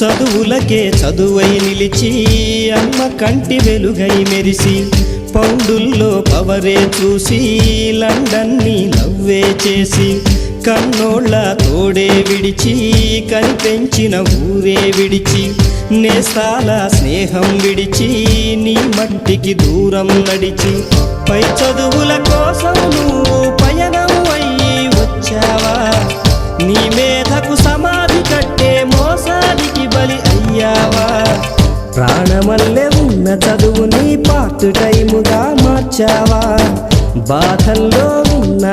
చదువులకే చదువై నిలిచి అమ్మ కంటి వెలుగై మెరిసి పౌండుల్లో పవరే చూసి లండన్ని లవ్వే చేసి కన్నోళ్ళ తోడే విడిచి కనిపెంచిన ఊరే విడిచి నేస్తాల స్నేహం విడిచి నీ మట్టికి దూరం నడిచి పై చదువుల కోసం నువ్వు ప్రాణమల్లె ఉన్న చదువుని పార్ట్ టైముగా మార్చావా? బాధల్లో ఉన్నా